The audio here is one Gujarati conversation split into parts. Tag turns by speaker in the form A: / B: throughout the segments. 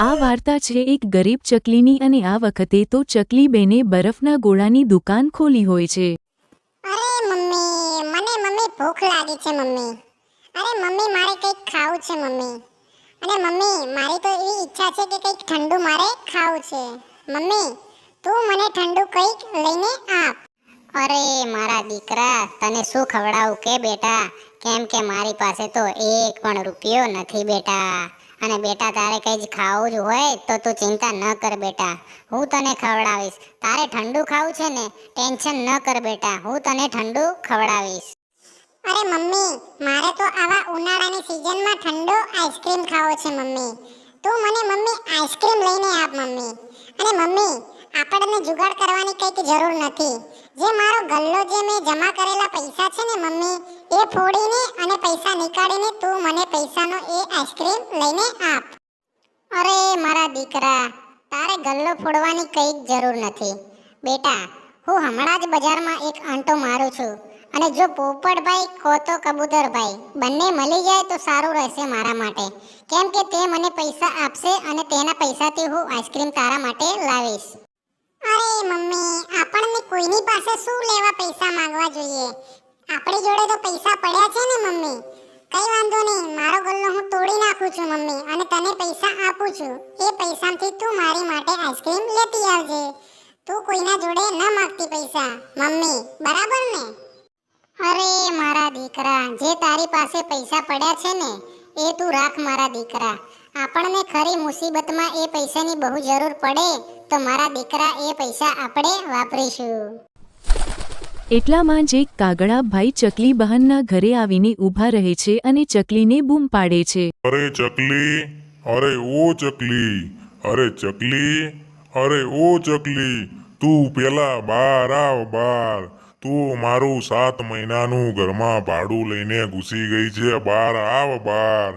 A: આ વાર્તા છે એક ગરીબ ચકલીની અને આ વખતે તો ચકલી બેને બરફના ગોળાની દુકાન ખોલી હોય છે.
B: અરે મમ્મી મને મમ્મી ભૂખ લાગી છે મમ્મી. અરે મમ્મી મારે કંઈક ખાવું છે મમ્મી. અને મમ્મી મારી તો એવી ઈચ્છા છે કે કંઈક ઠંડુ મારે ખાવું છે. મમ્મી તું મને ઠંડુ કંઈક લઈને આપ.
C: અરે મારા દીકરા તને શું ખવડાવું કે બેટા? કેમ કે મારી પાસે તો એક પણ રૂપિયો નથી બેટા. અને બેટા, તારે કંઈ જ ખાવું જ હોય તો તું ચિંતા ન કર બેટા. હું તને ખવડાવીશ. તારે ઠંડુ ખાવું છે ને, ટેન્શન ન કર બેટા. હું તને ઠંડુ ખવડાવીશ.
B: અરે મમ્મી, મારે તો આવા ઉનાળાની સિઝનમાં ઠંડો આઈસ્ક્રીમ ખાવો છે મમ્મી. તું મને મમ્મી આઈસ્ક્રીમ લઈને આપ મમ્મી. અને મમ્મી, આપણને જુગાડ કરવાની કંઈક જરૂર નથી. જે મારો ગલ્લો જે મેં જમા કરેલા પૈસા છે ને મમ્મી, એ ફોડીને અને પૈસા નીકાળીને તું મને પૈસાનો એ આઈસ્ક્રીમ લઈને આપ.
C: અરે મારા દીકરા, તારે ગલ્લો ફોડવાની કંઈ જરૂર નથી. બેટા, હું હમણાં જ બજારમાં એક આંટો મારું છું અને જો પોપટભાઈ કો તો કબૂતરભાઈ, બંને મળી જાય તો સારું રહેશે મારા માટે. કેમ કે તે મને પૈસા આપશે અને તેના પૈસાથી હું આઈસ્ક્રીમ તારા માટે લાવીશ.
B: અરે મમ્મી, આપણને કોઈની પાસે શું લેવા પૈસા માંગવા જોઈએ? આપણી જોડે તો પૈસા પડ્યા છે ને મમ્મી. કઈ વાંધો નહીં, મારો ગલ્લો હું તોડી નાખું છું મમ્મી અને તને પૈસા આપું છું. એ પૈસાથી તું મારી માટે આઈસ્ક્રીમ લેતી આવજે. તું કોઈના જોડે ન માંગતી પૈસા. મમ્મી, બરાબર ને?
C: અરે મારા દીકરા, જે તારી પાસે પૈસા પડ્યા છે ને, એ તું રાખ મારા દીકરા. આપણને ખરી મુસીબતમાં એ પૈસાની બહુ જરૂર પડે. તો મારા દીકરા એ પૈસા આપણે વાપરીશું.
A: એટલામાં જ એક કાગડા ભાઈ ચકલી બહનના ઘરે આવીને ઊભા રહે છે અને ચકલીને બૂમ પાડે છે.
D: અરે ચકલી અરે ઓ ચકલી અરે ચકલી અરે ઓ ચકલી તું પેલા બાર આવ બાર તું મારું સાત મહિનાનું ઘરમાં ભાડું લઈને ઘૂસી ગઈ છે બાર આવ બાર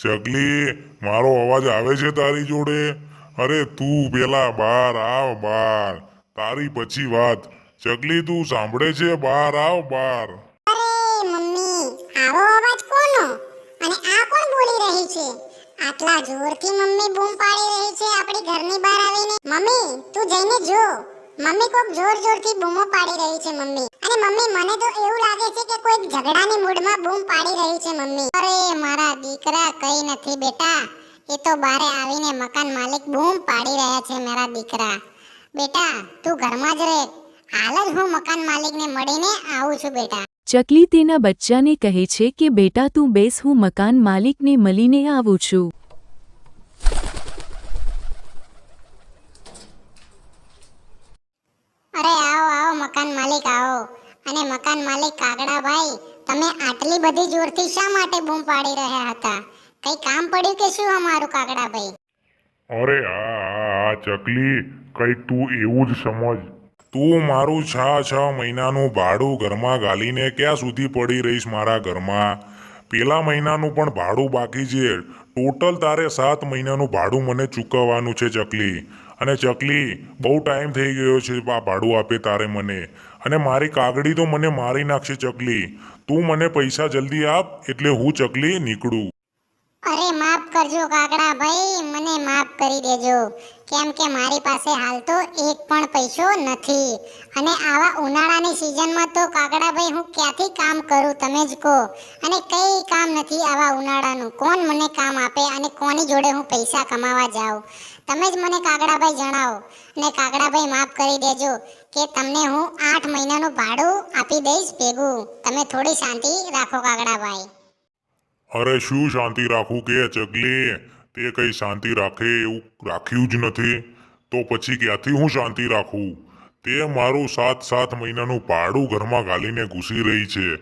D: ચકલી મારો અવાજ આવે છે તારી જોડે? અરે તું પેલા બાર આવ બાર. તારી પછી વાત. ચકલી તું સાંભળે છે? બાર આવ બાર.
B: અરે મમ્મી, આવો અવાજ કોનો? અને આ કોણ બોલી રહી છે? આટલા જોરથી મમ્મી બૂમ પાડી રહી છે આપણી ઘરની બહાર આવીને. મમ્મી, તું જઈને જો. મમ્મી કોક જોર જોરથી બૂમો પાડી રહી છે મમ્મી. અને મમ્મી, મને તો એવું લાગે છે કે કોઈક ઝઘડાની મૂડમાં બૂમ પાડી રહી છે મમ્મી.
C: અરે મારા દીકરા કઈ નથી બેટા. એ તો બારે આવીને મકાન માલિક બૂમ પાડી રહ્યા છે મારા દીકરા. બેટા તું ઘરમાં જ રહે. હાલ જ હું મકાન માલિકને મળીને આવું છું બેટા.
A: ચકલી તેના બચ્ચાને કહે છે કે બેટા તું બેસ હું મકાન માલિકને મળીને આવું છું.
C: અરે આવો આવો મકાન માલિક આવો. અને મકાન માલિક કાગડાભાઈ તમે આટલી બધી જોરથી શા માટે બૂમ પાડી રહ્યા હતા? કઈ કામ પડ્યું કે શું અમારું કાગડાભાઈ?
D: અરે આ આ આ ચકલી, કઈ તું એવું જ સમજ. તું મારું છ છ મહિનાનું ભાડું ઘરમાં ગાલીને ક્યાં સુધી પડી રહીશ મારા ઘરમાં? પેલા મહિનાનું પણ ભાડું બાકી છે. ટોટલ તારે સાત મહિનાનું ભાડું મને ચૂકવવાનું છે ચકલી. અને ચકલી, બહુ ટાઈમ થઈ ગયો છે આ ભાડું આપે તારે મને. અને મારી કાગડી તો મને મારી નાખશે ચકલી. તું મને પૈસા જલ્દી આપ, એટલે હું ચકલી નીકળું.
C: અરે માફ કરજો કાકડા ભાઈ, મને માફ કરી દેજો. કેમ કે મારી પાસે હાલ તો એક પણ પૈસો નથી. અને આવા ઉનાળાની સિઝનમાં તો કાકડા ભાઈ, હું ક્યાંથી કામ કરું તમે જ કહો. અને કઈ કામ નથી આવા ઉનાળાનું. કોણ મને કામ આપે અને કોની જોડે હું પૈસા કમાવા જાઉં? તમે જ મને કાગડાભાઈ જણાવો. ને કાગડાભાઈ માફ કરી દેજો કે તમને હું આઠ મહિનાનું ભાડું આપી દઈશ ભેગું. તમે થોડી શાંતિ રાખો કાગડાભાઈ
D: અરે શું શાંતિ રાખું કે ચકલી તે કઈ શાંતિ રાખે એવું રાખ્યું જ નથી. તો પછી ક્યાંથી હું શાંતિ રાખું? તે મારું સાત સાત મહિનાનું ભાડું ઘરમાં ગાલીને ઘૂસી રહી છે.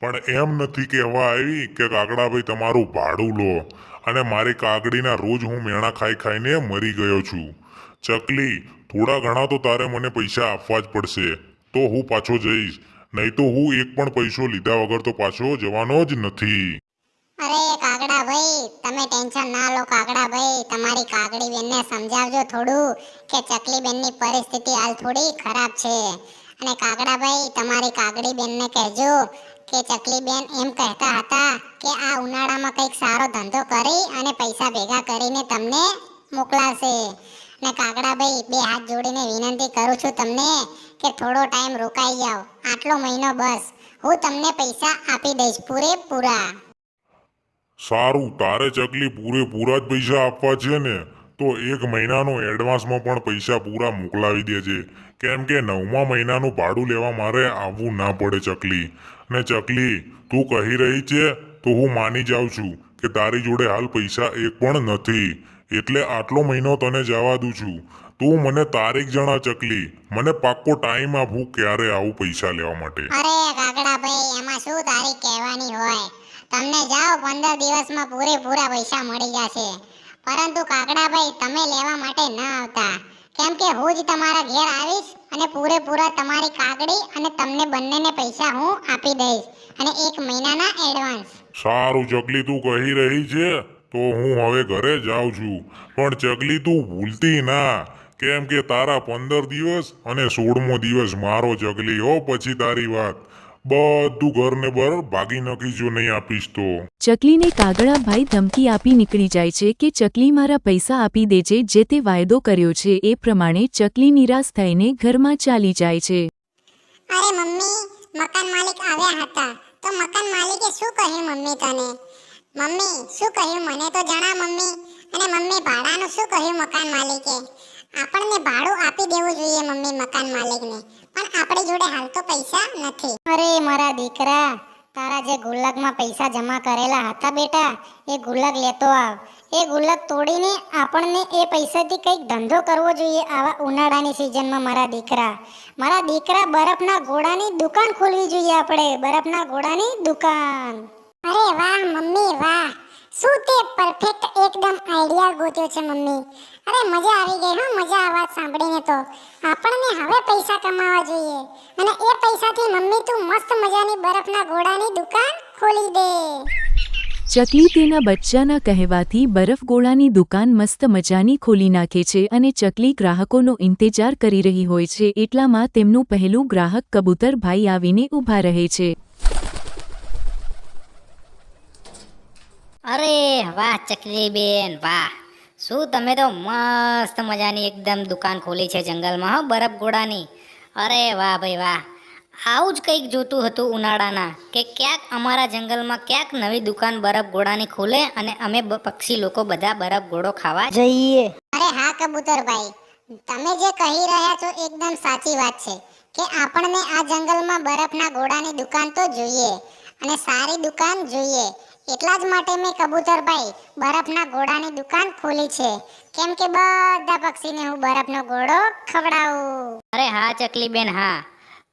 D: પણ એમ નથી કહેવા આવી કે કાગડાભાઈ તમારું ભાડું લો. અને મારી કાગડીના રોજ હું મેણા ખાઈ ખાઈને મરી ગયો છું. ચકલી, થોડા ઘણા તો તારે મને પૈસા આપવા જ પડશે. તો હું પાછો જઈશ. નહીં તો હું એક પણ પૈસો લીધા વગર તો પાછો જવાનો જ નથી.
C: અરે, કાગડા ભાઈ, તમે ટેન્શન ના લો, કાગડા ભાઈ. તમારી કાગડી બેનને સમજાવજો થોડું કે ચકલી બેનની પરિસ્થિતિ હાલ થોડી ખરાબ છે. અને કાગડા ભાઈ, તમારી કાગડી બેનને કહેજો કે ચકલી બેન એમ કહેતા હતા કે આ ઉનાળામાં કંઈક સારો ધંધો કરી અને પૈસા ભેગા કરીને તમને મોકલાશે. ને કાગડાભાઈ બે હાથ જોડીને વિનંતી કરું છું તમને કે થોડો ટાઈમ રોકાઈ જાઓ. આટલો મહિનો બસ. હું તમને પૈસા આપી દઈશ પૂરેપૂરા.
D: સારું, તારે ચકલી પૂરેપૂરા જ પૈસા આપવા છે ને, તો એક મહિનાનો એડવાન્સમાં પણ પૈસા પૂરા મોકલાવી દેજે. કેમ કે નવમા મહિનાનું ભાડું લેવા મારે આવવું ના પડે ચકલી. ને ચકલી, તું કહી રહી છે, તો હું માની જાઉં છું કે તારી જોડે હાલ પૈસા એક પણ નથી. એટલે આટલો મહિનો તને જવા દઉં છું. તું મને તારીખ જણા ચકલી, મને પાક્કો ટાઈમ આપ ક્યારે આવું પૈસા લેવા માટે.
C: અરે કાગડાભાઈ, એમાં શું તારીખ કહેવાની હોય? તમને જાઓ, પંદર દિવસમાં પૂરેપૂરા પૈસા મળી જશે. પરંતુ કાકડાભાઈ, તમે લેવા માટે ન આવતા. કેમ કે હું જ તમારા ઘેર આવીશ અને પૂરેપૂરા તમારી કાકડી અને તમને બંનેને પૈસા હું આપી દઈશ અને એક મહિનાના એડવાન્સ
D: સારું, ચકલી તું કહી રહી છે, તો હું હવે ઘરે જાઉં છું. પણ ચકલી તું ભૂલતી ના. કેમ કે તારા પંદર દિવસ અને સોળમો દિવસ મારો ચકલી હો, પછી તારી વાત. બધું ઘરને બર ભાગી નાખી જો નહીં આપીશ તો.
A: ચકલીને કાગડા ભાઈ ધમકી આપી નીકળી જાય છે કે ચકલી મારા પૈસા આપી દેજે જે તે વાયદો કર્યો છે એ પ્રમાણે ચકલી નિરાશ થઈને ઘરમાં ચાલી જાય છે.
B: અરે મમ્મી મકાન માલિક આવ્યા હતા. તો મકાન માલિકે શું કહ્યું મમ્મી તને? મમ્મી શું કહ્યું? મને તો જણા મમ્મી. અને મમ્મી ભાડાનું શું કહ્યું મકાન માલિકે? આપણને ભાડું આપી દેવું જોઈએ મમ્મી મકાન માલિકને. પણ આપણી જોડે હાલ તો પૈસા નથી.
C: અરે મારા દીકરા તારા જે ગુલ્લકમાં પૈસા જમા કરેલા હતા બેટા એ ગુલ્લક લેતો આવ. એ ગુલ્લક તોડીને આપણને એ પૈસાથી કંઈક ધંધો કરવો જોઈએ આવા ઉનાળાની સિઝનમાં મારા દીકરા. મારા દીકરા બરફના ઘોડાની દુકાન ખોલવી જોઈએ આપણે બરફના ઘોડાની દુકાન.
B: અરે વાહ મમ્મી વાહ. શું તે પરફેક્ટ એકદમ આઈડિયા ગોત્યો છે મમ્મી? અરે મજા આવી ગઈ હો, મજા આ વાત સાંભળીને તો. આપણને હવે પૈસા કમાવા જોઈએ. અને એ પૈસાથી મમ્મી તું મસ્ત મજાની બરફના ગોળાની દુકાન ખોલી દે.
A: ચકલી તેના બચ્ચાના કહેવાથી બરફ ગોળાની દુકાન મસ્ત મજાની ખોલી નાખે છે અને ચકલી ગ્રાહકોનો ઇંતજાર કરી રહી હોય છે. એટલામાં તેમનું પહેલું ગ્રાહક કબૂતર ભાઈ આવીને ઊભા રહે છે.
E: અરે વાહ ચકલી બેન વાહ. શું તમે તો મસ્ત મજાની એકદમ દુકાન ખોલી છે જંગલમાં, હો, બરફ ગોળાની. અરે વાહ ભાઈ, વાહ. આવું જ કંઈક જોતું હતું ઉનાળાના કે ક્યાંક અમારા જંગલમાં ક્યાંક નવી દુકાન બરફ ગોળાની ખુલે અને અમે પક્ષી લોકો બધા બરફ ગોળો ખાવા જઈએ.
C: અરે હા, કબૂતર ભાઈ. તમે જે કહી રહ્યા છો એકદમ સાચી વાત છે કે આપણને આ જંગલમાં બરફના ગોળાની દુકાન તો જોઈએ અને સારી દુકાન જોઈએ. એટલા જ માટે મેં કબૂતરભાઈ બરફના ઘોડાની દુકાન ખોલી છે. કેમ કે બધા પક્ષીને હું બરફનો ઘોડો ખવડાવું.
E: અરે હા ચકલી બેન હા.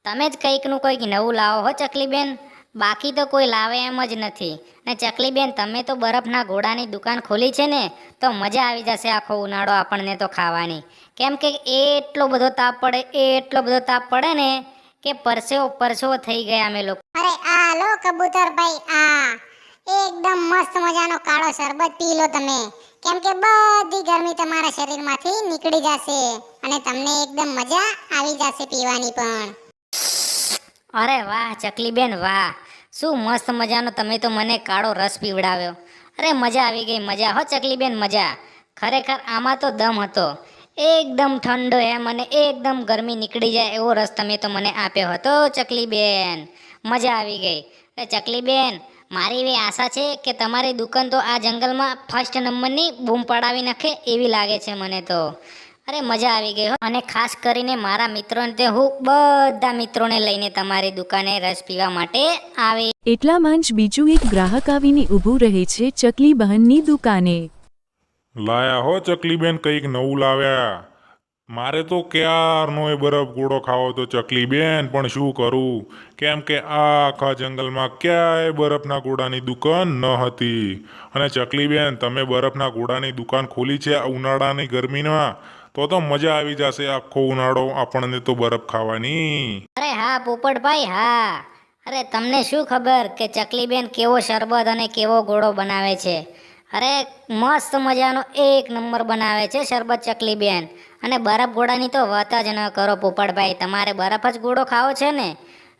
E: તમે જ કંઈકનું કંઈક નવું લાવો હો ચકલી બેન બાકી તો કોઈ લાવે એમ જ નથી. ને ચકલી બેન તમે તો બરફના ઘોડાની દુકાન ખોલી છે ને તો મજા આવી જશે આખો ઉનાળો આપણને તો ખાવાની. કેમ કે એટલો બધો તાપ પડે એટલો બધો તાપ પડે ને કે પરસેવો પરસેવો થઈ ગયા અમે લોકો.
C: અરે આ લો કબૂતરભાઈ આ. એકદમ મસ્ત મજાનો કાળો શરબત પી લો તમે. કેમ કે બધી ગરમી તમારા શરીરમાંથી નીકળી જશે અને તમને એકદમ મજા આવી જશે પીવાની પણ.
E: અરે વાહ, ચકલીબેન, વાહ. શું મસ્ત મજાનો તમે તો મને કાળો રસ પીવડાવ્યો. અરે મજા આવી ગઈ, મજા. હો ચકલીબેન, મજા. ખરેખર આમાં તો દમ હતો. એકદમ ઠંડો એમ અને એકદમ ગરમી નીકળી જાય એવો રસ તમે તો મને આપ્યો હતો, ચકલીબેન. મજા આવી ગઈ. અરે ચકલી બેન મારી એવી આશા છે કે તમારી દુકાન તો આ જંગલમાં ફર્સ્ટ નંબરની બૂમ પડાવી નાખે એવી લાગે છે મને તો. અરે મજા આવી ગઈ હો. અને ખાસ કરીને મારા મિત્રોને તે હું બધા મિત્રોને લઈને તમારી દુકાને રસ પીવા માટે આવે
A: એટલામાં જ બીજું એક ગ્રાહક આવીને ઊભું રહે છે ચકલી બહનની દુકાને.
D: લાયા હો ચકલીબેન કંઈક નવું લાવ્યા. મારે તો ક્યારનો એ બરફ ગોળો ખાવો તો ચકલી બેન, પણ શું કરું? કેમ કે આખા જંગલમાં ક્યાંય બરફના ગોળાની દુકાન ન હતી. અને ચકલી બેન, તમે બરફના ગોળાની દુકાન ખોલી છે આ ઉનાળાની ગરમીમાં? તો તો મજા આવી જશે આખો ઉનાળો આપણને તો બરફ ખાવાની.
E: અરે હા, પોપટભાઈ, હા. અરે, તમને શું ખબર કે ચકલી બેન કેવો શરબત અને કેવો ગોળો બનાવે છે? અરે, મસ્ત મજાનો એક નંબર બનાવે છે શરબત ચકલીબેન અને બરફ ગોળાની તો વાત જ ન કરો પોપટભાઈ, તમારે બરફ જ ગોળો ખાવો છે ને?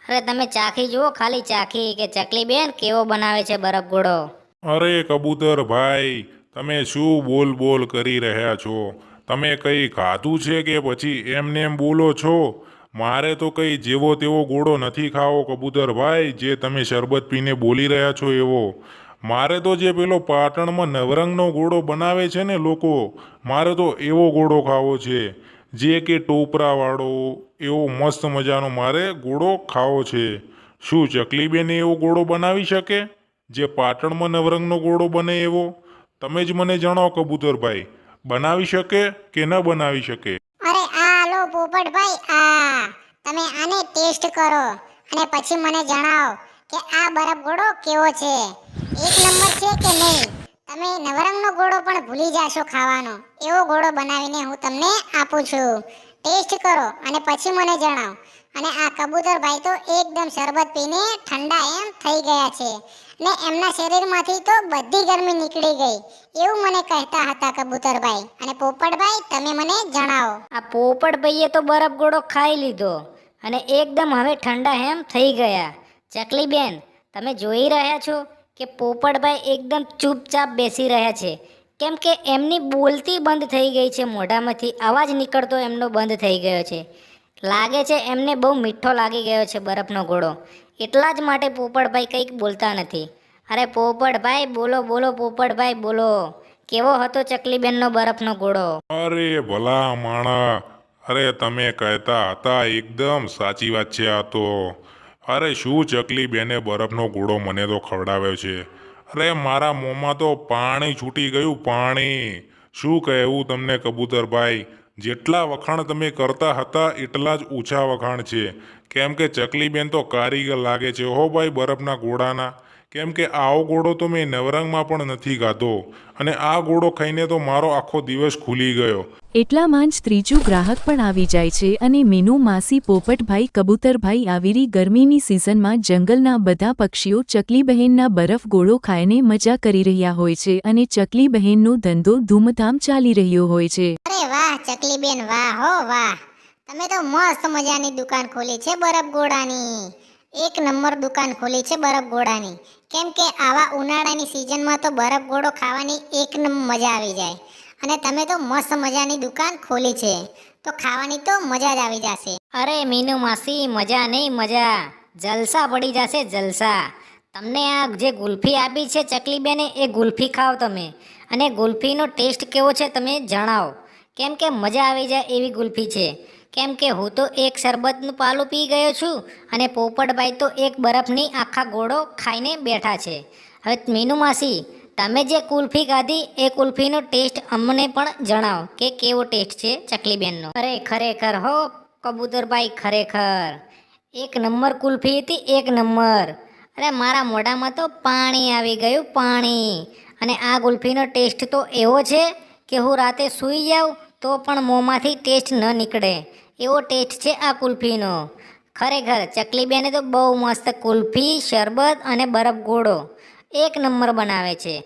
E: અરે, તમે ચાખી જુઓ, ખાલી ચાખી કે ચકલીબેન કેવો બનાવે છે બરફ ગોળો?
D: અરે, કબૂતર ભાઈ, તમે શું બોલ બોલ કરી રહ્યા છો? તમે કંઈ ખાધું છે કે પછી એમને એમ બોલો છો? મારે તો કંઈ જેવો તેવો ગોળો નથી ખાવો કબૂતરભાઈ જે તમે શરબત પીને બોલી રહ્યા છો એવો. મારે તો જે પેલો પાટણમાં નવરંગનો ગોળો બનાવે છે ને લોકો, મારે તો એવો ગોળો ખાવો છે. જે કે ટોપરાવાળો, એવો મસ્ત મજાનો મારે ગોળો ખાવો છે. શું ચકલીબેને એવો ગોળો બનાવી શકે? જે પાટણમાં નવરંગનો ગોળો બને એવો? તમે જ મને જણાવો કબૂતરભાઈ, બનાવી શકે કે ન બનાવી શકે?
C: અરે આ લો પોપટભાઈ, આ. તમે આને ટેસ્ટ કરો અને પછી મને જણાવો કે આ બરફ ઘોડો કેવો છે? એક નંબર છે કે નહીં? તમે નવરંગનો ઘોડો પણ ભૂલી જાશો ખાવાનો. એવો ઘોડો બનાવીને હું તમને આપું છું. ટેસ્ટ કરો અને પછી મને જણાવો. અને આ કબૂતરભાઈ તો એકદમ શરબત પીને ઠંડા એમ થઈ ગયા છે. ને એમના શરીરમાંથી તો બધી ગરમી નીકળી ગઈ. એવું મને કહેતા હતા કબૂતરભાઈ અને પોપટભાઈ તમે મને જણાવો.
E: આ પોપટ ભાઈએ તો બરફ ગોળો ખાઈ લીધો. અને એકદમ હવે ઠંડા એમ થઈ ગયા. ચકલી બેન તમે જોઈ રહ્યા છો કે પોપટભાઈ એકદમ ચૂપચાપ બેસી રહ્યા છે. કેમ કે એમની બોલતી બંધ થઈ ગઈ છે, મોઢામાંથી અવાજ નીકળતો એમનો બંધ થઈ ગયો છે. લાગે છે એમને બહુ મીઠો લાગી ગયો છે બરફનો ઘોડો. એટલા જ માટે પોપટભાઈ કંઈક બોલતા નથી. અરે પોપટભાઈ, બોલો બોલો, પોપટભાઈ, બોલો. કેવો હતો ચકલીબેનનો બરફનો ઘોડો?
D: અરે ભલા માણા, અરે તમે કહેતા હતા, એકદમ સાચી વાત છે આ તો. અરે શું ચકલી બેને બરફનો ગોળો મને તો ખવડાવ્યો છે? અરે મારા મોંમાં તો પાણી છૂટી ગયું, પાણી. શું કહેવું તમને કબૂતરભાઈ? જેટલા વખાણ તમે કરતા હતા, એટલા જ ઓછા વખાણ છે. કેમ કે ચકલી બેન તો કારીગર લાગે છે. હો ભાઈ, બરફના ગોળાના કેમ કે આવો ગોળો તો મેં નવરંગમાં પણ નથી ગાધો અને આ ગોળો ખાઈને તો મારો આખો દિવસ ખુલી ગયો.
A: એટલામાં જ ત્રીજું ગ્રાહક પણ આવી જાય છે અને મીનુ માસી પોપટભાઈ કબૂતરભાઈ આવીરી ગરમીની સિઝનમાં જંગલના બધા પક્ષીઓ ચકલીબહેનના બરફ ગોળો ખાઈને મજા કરી રહ્યા હોય છે અને ચકલીબહેનનો ધંધો ધૂમધામ ચાલી રહ્યો હોય છે.
C: અરે વાહ ચકલીબેન વાહ હો વાહ. તમે તો મસ્ત મજાની દુકાન ખોલી છે બરફ ગોળાની. એક નંબર દુકાન ખોલી છે બરફ ગોળાની. કેમ કે આવા ઉનાળાની સિઝનમાં તો બરફ ગોળો ખાવાની એક નંબર મજા આવી જાય. અને તમે તો મસ્ત મજાની દુકાન ખોલી છે. તો ખાવાની તો મજા જ આવી જશે.
E: અરે મીનુ માસી, મજા નહીં, મજા. જલસા પડી જશે જલસા. તમને આ જે ગુલ્ફી આપી છે ચકલીબેને, એ ગુલ્ફી ખાઓ તમે. અને ગુલ્ફીનો ટેસ્ટ કેવો છે તમે જણાવો. કેમ કે મજા આવી જાય એવી ગુલ્ફી છે. કેમ કે હું તો એક શરબતનું પાલું પી ગયો છું અને પોપટભાઈ તો એક બરફની આખા ગોળો ખાઈને બેઠા છે. હવે મીનુ માસી, તમે જે કુલ્ફી ખાધી એ કુલ્ફીનો ટેસ્ટ અમને પણ જણાવો કે કેવો ટેસ્ટ છે ચકલીબેનનો? અરે ખરેખર હો, કબૂતરભાઈ, ખરેખર. એક નંબર કુલ્ફી હતી, એક નંબર. અરે મારા મોઢામાં તો પાણી આવી ગયું, પાણી. અને આ કુલ્ફીનો ટેસ્ટ તો એવો છે કે હું રાતે સૂઈ જાઉં તો પણ મોંમાંથી ટેસ્ટ ન નીકળે. એવો ટેસ્ટ છે આ કુલ્ફીનો? ખરેખર, ચકલીબેને તો બહુ મસ્ત કુલ્ફી, શરબત અને બરફ ગોળો એક નંબર બનાવે છે.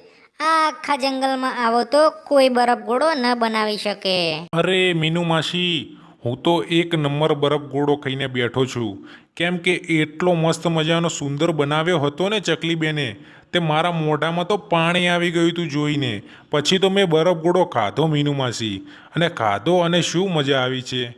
E: આ આખા જંગલમાં આવો તો કોઈ બરફ ગોળો ન બનાવી શકે.
D: અરે મીનુ માસી, હું તો એક નંબર બરફ ગોળો ખાઈને બેઠો છું. કેમ કે એટલો મસ્ત મજાનો સુંદર બનાવ્યો હતો ને ચકલીબેને, તે મારા મોઢામાં તો પાણી આવી ગયું હતું જોઈને. પછી તો મેં બરફ ગોળો ખાધો મીનુ માસી, અને ખાધો અને શું મજા આવી છે.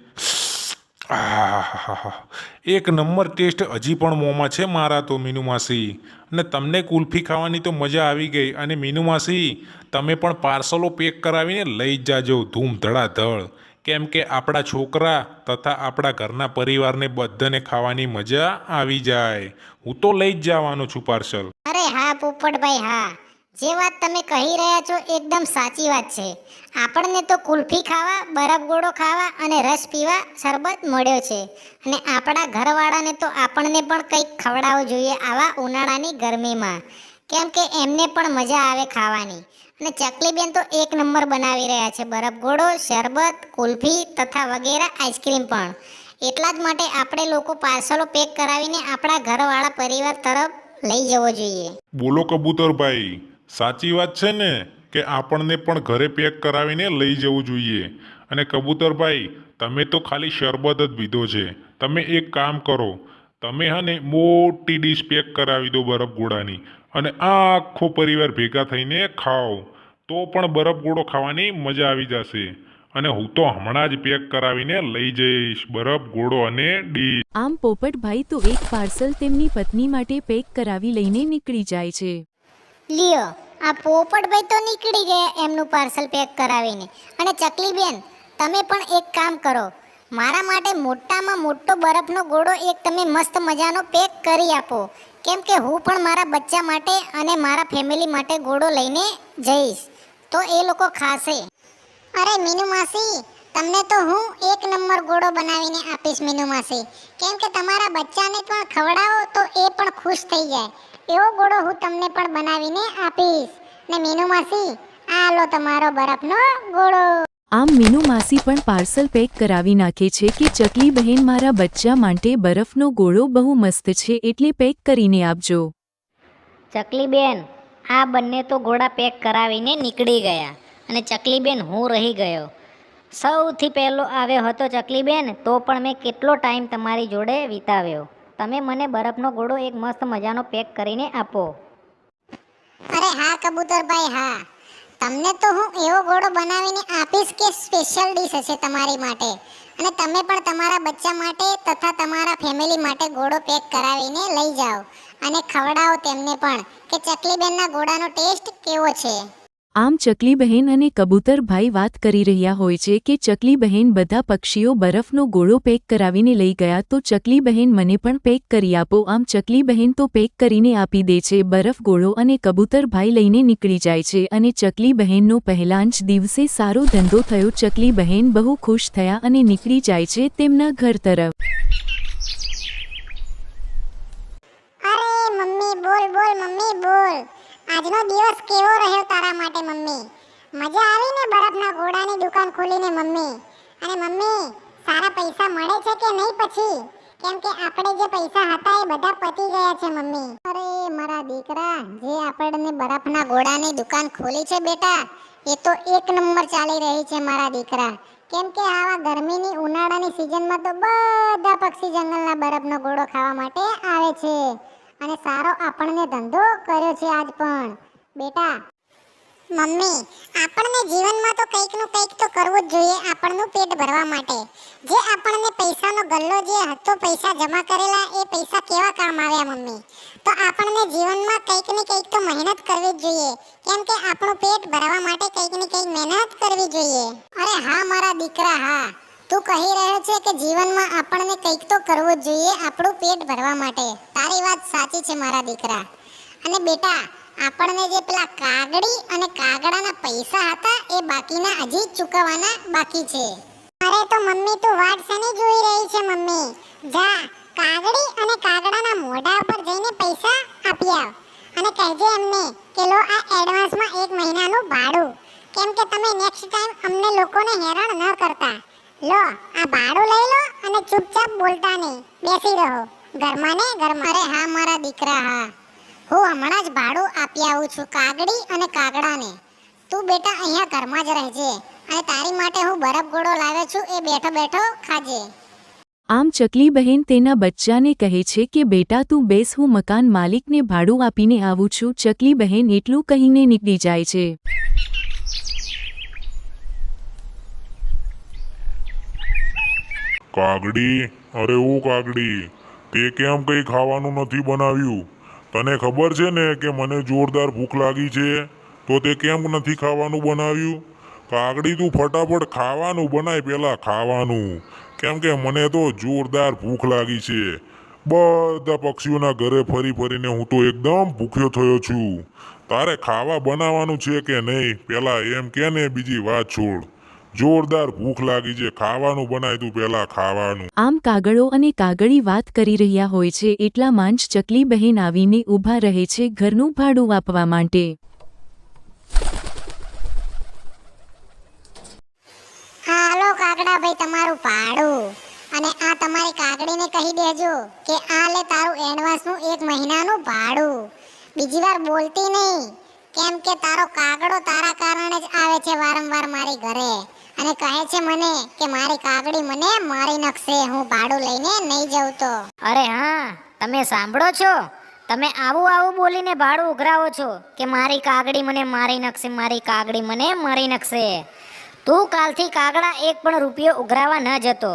D: એક નંબર ટેસ્ટ હજી પણ મોંમાં છે મારા તો, મીનુ માસી. અને તમને કુલ્ફી ખાવાની તો મજા આવી ગઈ. અને મીનુ માસી, તમે પણ પાર્સલો પેક કરાવીને લઈ જ જાજો ધૂમ ધડાધડ. કેમ કે આપણા છોકરા તથા આપણા ઘરના પરિવારને બધાને ખાવાની મજા આવી જાય. હું તો લઈ જ જવાનો છું પાર્સલ.
C: અરે હા, પોપટભાઈ, હા. જે વાત તમે કહી રહ્યા છો એકદમ સાચી વાત છે. આપણને તો કુલ્ફી ખાવા, બરફ ગોળો ખાવા અને રસ પીવા શરબત મળ્યો છે. અને આપણા ઘરવાળાને તો આપણને પણ કંઈક ખવડાવવું જોઈએ આવા ઉનાળાની ગરમીમાં. કેમ કે એમને પણ મજા આવે ખાવાની. અને ચકલીબેન તો એક નંબર બનાવી રહ્યા છે. બરફ ગોળો, શરબત, કુલ્ફી તથા વગેરે આઈસ્ક્રીમ પણ. એટલા જ માટે આપણે લોકો પાર્સલો પેક કરાવીને આપણા ઘરવાળા પરિવાર તરફ લઈ જવો જોઈએ.
D: બોલો કબૂતરભાઈ. સાચી વાત છે ને કે આપણને પણ ઘરે પેક કરાવીને લઈ જવું જોઈએ. અને કબૂતરભાઈ, તમે તો ખાલી શરબત જ પીધો છે. તમે એક કામ કરો, તમે હને મોટી ડીશ પેક કરાવી દો બરફ ગોળાની અને આખો પરિવાર ભેગા થઈને ખાઓ.
F: તો પણ બરફ ગોળો ખાવાની મજા આવી જશે. અને હું તો હમણાં જ પેક કરાવીને લઈ જઈશ બરફ ગોળો અને ડીશ.
A: આમ પોપટભાઈ તો એક પાર્સલ તેમની પત્ની માટે પેક કરાવી લઈને નીકળી જાય છે.
G: લ્યો, આ પોપટભાઈ તો નીકળી ગયા એમનું પાર્સલ પેક કરાવીને. અને ચકલીબેન, તમે પણ એક કામ કરો. મારા માટે મોટામાં મોટો બરફનો ગોળો એક તમે મસ્ત મજાનો પેક કરી આપો. કેમ કે હું પણ મારા બચ્ચા માટે અને મારા ફેમિલી માટે ગોળો લઈને જઈશ. તો એ લોકો ખાશે.
C: અરે મીનુ માસી તમને તો હું એક નંબર ગોળો બનાવીને આપીશ મીનુ માસી કેમ કે તમારા બચ્ચાને પણ ખવડાવો તો એ પણ ખુશ થઈ જાય. એવો ગોળો હું તમને પણ બનાવીને આપીશ. ને મીનુ માસી આ લો તમારો બરફનો ગોળો.
A: આમ મીનુ માસી પણ પાર્સલ પેક કરાવી નાખે છે કે ચકલી બહેન મારા બચ્ચા માટે બરફનો ગોળો બહુ મસ્ત છે એટલે પેક કરીને આપજો.
E: ચકલીબેન આ બંને તો ગોળા પેક કરાવીને નીકળી ગયા. અને ચકલીબેન હું રહી ગયો. સૌથી પહેલો આવ્યો હતો ચકલીબેન, તો પણ મેં કેટલો ટાઈમ તમારી જોડે વિતાવ્યો. તમે મને બરફનો ગોળો એક મસ્ત મજાનો પેક કરીને આપો.
C: અરે હા, કબૂતરભાઈ, હા. તમને તો હું એવો ગોળો બનાવીને આપીશ કે સ્પેશિયલ ડીશ હશે તમારી માટે. અને તમે પણ તમારા બચ્ચા માટે તથા તમારા ફેમિલી માટે ગોળો પેક કરાવીને લઈ જાઓ. અને ખવડાવો તેમને પણ, કે ચકલીબેનના ગોળાનો ટેસ્ટ કેવો છે.
A: આમ ચકલી બહેન અને કબૂતરભાઈ વાત કરી રહ્યા હોય છે કે ચકલી બહેન બધા પક્ષીઓ બરફનો ગોળો પેક કરાવીને લઈ ગયા તો ચકલી બહેન મને પણ પેક કરી આપો. આમ ચકલી બહેન તો પેક કરીને આપી દે છે, બરફ ગોળો અને કબૂતરભાઈ લઈને નીકળી જાય છે અને ચકલી બહેનનો પહેલાં જ દિવસે સારો ધંધો થયો. ચકલી બહેન બહુ ખુશ થયા અને નીકળી જાય છે તેમના ઘર તરફ.
C: આજનો દિવસ કેવો રહ્યો તારા માટે, મમ્મી? મજા આવી ને બરફના ઘોડાની દુકાન ખોલીને, મમ્મી? અને મમ્મી, સારા પૈસા મળે છે કે નહીં પછી? કેમ કે આપણે જે પૈસા હતા એ બધા પતી ગયા છે, મમ્મી. અરે, મારા દીકરા, જે આપણને બરફના ઘોડાની દુકાન ખોલી છે, બેટા, એ તો એક નંબર ચાલી રહી છે, મારા દીકરા. કેમ કે આવા ગરમીની, ઉનાળાની સિઝનમાં તો બધા પક્ષી જંગલના બરફનો ગોળો ખાવા માટે આવે છે. અને સારો આપણને ધંધો કર્યો છે આજ પણ. બેટા. મમ્મી, આપણને જીવનમાં તો કંઈકનું કંઈક તો કરવું જ જોઈએ આપણનું પેટ ભરવા માટે. જે આપણને પૈસાનો ગલ્લો જે હતો, પૈસા જમા કરેલા, એ પૈસા કેવા કામ આવ્યા મમ્મી? તો આપણને જીવનમાં કંઈક ને કંઈક તો મહેનત કરવી જ જોઈએ. કેમ કે આપણું પેટ ભરવા માટે કંઈક ને કંઈક મહેનત કરવી જોઈએ. અરે હા, મારા દીકરા, હા. તું કહી રહ્યો છે કે જીવનમાં આપણને કંઈક તો કરવું જોઈએ આપણું પેટ ભરવા માટે. તારી વાત સાચી છે મારા દીકરા. અને બેટા, આપણને જે પેલા કાગડી અને કાગડાના પૈસા હતા એ બાકીના હજી ચૂકવવાના બાકી છે. અરે તો મમ્મી, તું વાટ શેની જોઈ રહી છે મમ્મી? જા કાગડી અને કાગડાના મોઢા ઉપર જઈને પૈસા આપી આવ. અને કહેજે એમને કે લો આ એડવાન્સમાં એક મહિનાનું ભાડું. કેમ કે તમે નેક્સ્ટ ટાઈમ અમને લોકોને હેરાન ન કરતા. લો આ ભાડું લઈ લો અને ચૂપચાપ બોલતા નહીં. બેસી રહો. ઘરમાં ને ઘરમાં. અરે હા મારા દીકરા હા. હું હમણાં જ ભાડું આપી આવું છું કાગડી અને કાગડાને. તું બેટા અહીંયા ઘરમાં જ રહેજે અને તારી માટે હું બરફ ગોળો લાવ્યો છું એ બેઠો બેઠો ખાજે.
A: આમ ચકલી બહેન તેના બચ્ચાને કહે છે કે બેટા તું બેસ હું મકાન માલિકને ભાડું આપીને આવું છું. ચકલી બહેન એટલું કહીને નીકળી જાય છે.
F: કાગડી? અરે ઓ કાગડી, તે કેમ કંઈ ખાવાનું નથી બનાવ્યું? તને ખબર છે ને કે મને જોરદાર ભૂખ લાગી છે? તો તે કેમ નથી ખાવાનું બનાવ્યું? કાગડી તું ફટાફટ ખાવાનું બનાય પહેલાં ખાવાનું. કેમ કે મને તો જોરદાર ભૂખ લાગી છે. બધા પક્ષીઓના ઘરે ફરી ફરીને હું તો એકદમ ભૂખ્યો થયો છું. તારે ખાવા બનાવવાનું છે કે નહીં? પહેલાં એમ કે ને બીજી વાત છોડ. જોરદાર ભૂખ લાગી છે. ખાવાનું બનાય તું પેલા ખાવાનું.
A: આમ કાગળો અને કાગળી વાત કરી રહ્યા હોય છે એટલામાં જ ચકલી બહેન આવીને ઊભા રહે છે ઘરનું ભાડું આપવા માટે.
C: હાલો કાગડા ભાઈ તમારું ભાડું. અને આ તમારી કાગડીને કહી દેજો કે આ લે તારું એડવાન્સનું એક મહિનાનું ભાડું. બીજી વાર બોલતી નહીં. કેમ કે તારો કાગડો તારા કારણે જ આવે છે વારંવાર મારી ઘરે. અને કહે છે મને કે મારી કાગડી મને મારી નાખશે હું ભાડું લઈને નહીં જઉં તો.
E: અરે હા તમે સાંભળો છો? તમે આવું આવું બોલીને ભાડું ઉઘરાવો છો કે મારી કાગડી મને મારી નાખશે મારી કાગડી મને મારી નાખશે. તું કાલથી કાગડા એક પણ રૂપિયો ઉઘરાવા ન જતો.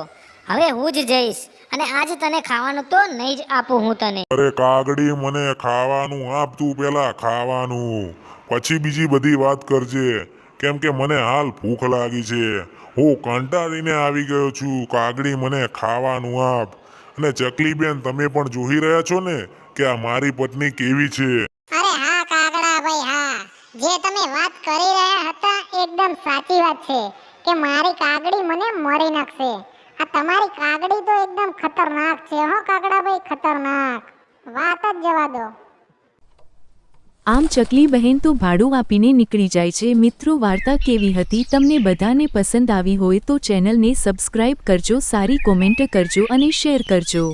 E: હવે હું જ જઈશ અને આજ તને ખાવાનું તો નહીં જ આપું હું તને.
F: અરે કાગડી મને ખાવાનું આપ તું પેલા ખાવાનું. પછી બીજી બધી વાત કરજે. કેમ કે મને હાલ ભૂખ લાગી છે. હું કંટાળીને આવી ગયો છું. કાગડી મને ખાવાનું આપ. અને ચકલીબેન, તમે પણ જોઈ રહ્યા છો ને કે આ મારી પત્ની કેવી છે?
C: અરે હા, કાગડા ભાઈ, હા. જે તમે વાત કરી રહ્યા હતા, એકદમ સાચી વાત છે કે મારી કાગડી મને મારી નાખશે. આ તમારી કાગડી તો એકદમ ખતરનાક છે હો, કાગડા ભાઈ, ખતરનાક. વાત જ જવા દો.
A: આમ ચકલી બહેન તો ભાડું આપીને નીકળી જાય છે. મિત્રો, વાર્તા કેવી હતી? તમને બધાને પસંદ આવી હોય તો ચેનલને સબસ્ક્રાઇબ કરજો, સારી કોમેન્ટ કરજો અને શેર કરજો.